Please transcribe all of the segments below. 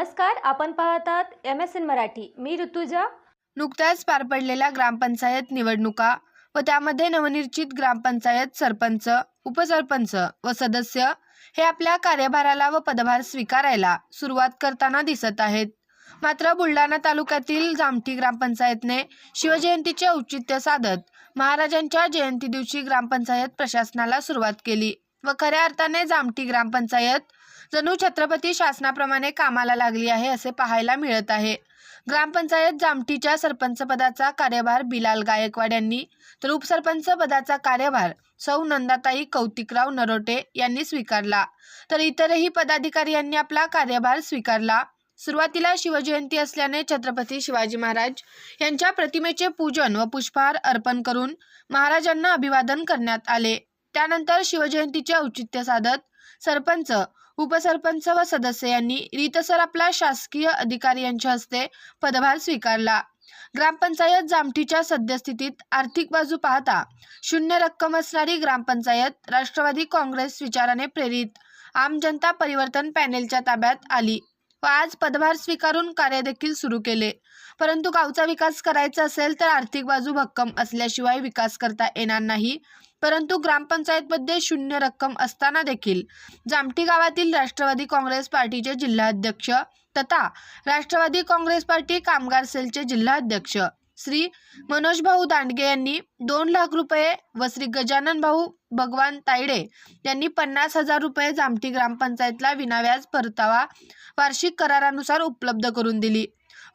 नमस्कार आपण पाहतात एम एस एन मराठी. मी ऋतुजा. नुकत्याच पार पडलेल्या ग्रामपंचायत निवडणुका व त्यामध्ये नवनिर्चित ग्रामपंचायत सरपंच उपसरपंच व सदस्य हे आपल्या कार्यभाराला व पदभार स्वीकारायला सुरुवात करताना दिसत आहेत. मात्र बुलढाणा तालुक्यातील जामठी ग्रामपंचायतने शिवजयंतीचे औचित्य साधत महाराजांच्या जयंती दिवशी ग्रामपंचायत प्रशासनाला सुरुवात केली व खऱ्या अर्थाने जामठी ग्रामपंचायत जणू छत्रपती शासनाप्रमाणे कामाला लागली आहे असे पाहायला मिळत आहे. ग्रामपंचायत जामटीच्या सरपंच पदाचा कार्यभार बिलाल गायकवाड यांनी तर उपसरपंच पदाचा कार्यभार सौ नंदाताई कौतिकराव नरोटे यांनी स्वीकारला. तर इतरही पदाधिकारी यांनी आपला कार्यभार स्वीकारला. सुरुवातीला शिवजयंती असल्याने छत्रपती शिवाजी महाराज यांच्या प्रतिमेचे पूजन व पुष्पहार अर्पण करून महाराजांना अभिवादन करण्यात आले. त्यानंतर शिवजयंतीचे औचित्य साधत सरपंच उपसरपंच व सदस्य यांनी रीतसर आपला शासकीय अधिकारी यांच्या हस्ते पदभार स्वीकारला. ग्रामपंचायत जामठीच्या सद्यस्थितीत आर्थिक बाजू पाहता शून्य रक्कम असणारी ग्रामपंचायत राष्ट्रवादी काँग्रेस विचाराने प्रेरित आम जनता परिवर्तन पॅनेलच्या ताब्यात आली व आज पदभार स्वीकारून कार्य देखील सुरू केले. परंतु गावचा विकास करायचा असेल तर आर्थिक बाजू भक्कम असल्याशिवाय विकास करता येणार नाही परंतु ग्रामपंचायतमध्ये शून्य रक्कम असताना देखील जामठी गावातील राष्ट्रवादी काँग्रेस पार्टीचे जिल्हाध्यक्ष तथा राष्ट्रवादी काँग्रेस पार्टी कामगार सेलचे जिल्हाध्यक्ष श्री मनोज भाऊ दांडगे यांनी दोन लाख रुपये व श्री गजानन भाऊ भगवान तायडे यांनी पन्नास हजार रुपये जामठी ग्रामपंचायतला विनाव्याज परतावा वार्षिक करारानुसार उपलब्ध करून दिली.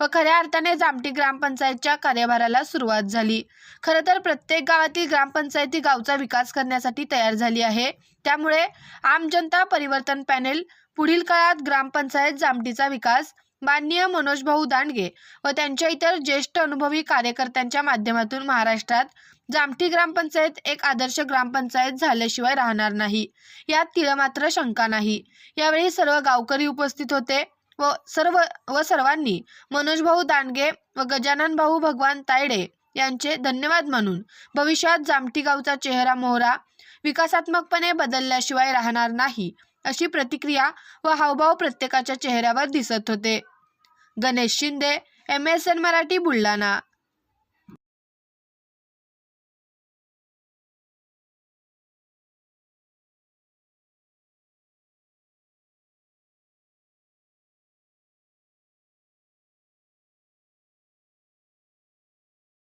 व खऱ्या अर्थाने जामटी ग्रामपंचायतच्या कार्यभाराला सुरुवात झाली. खरं तर प्रत्येक गावातील ग्रामपंचायती गावचा विकास करण्यासाठी तयार झाली आहे. त्यामुळे आम जनता परिवर्तन पॅनेल पुढील काळात ग्रामपंचायत जामटीचा विकास माननीय मनोज भाऊ दांडगे व त्यांच्या इतर ज्येष्ठ अनुभवी कार्यकर्त्यांच्या माध्यमातून महाराष्ट्रात जामठी ग्रामपंचायत एक आदर्श ग्रामपंचायत झाल्याशिवाय राहणार नाही. यात तिळमात्र शंका नाही. यावेळी सर्व गावकरी उपस्थित होते. व सर्व व सर्वांनी मनोजभाऊ दांडगे व गजानन भाऊ भगवान तायडे यांचे धन्यवाद मानून भविष्यात जामठी गावचा चेहरा मोहरा विकासात्मकपणे बदलल्याशिवाय राहणार नाही अशी प्रतिक्रिया व हावभाव प्रत्येकाच्या चेहऱ्यावर दिसत होते. Ganesh Shinde M S N Marathi Buldhana.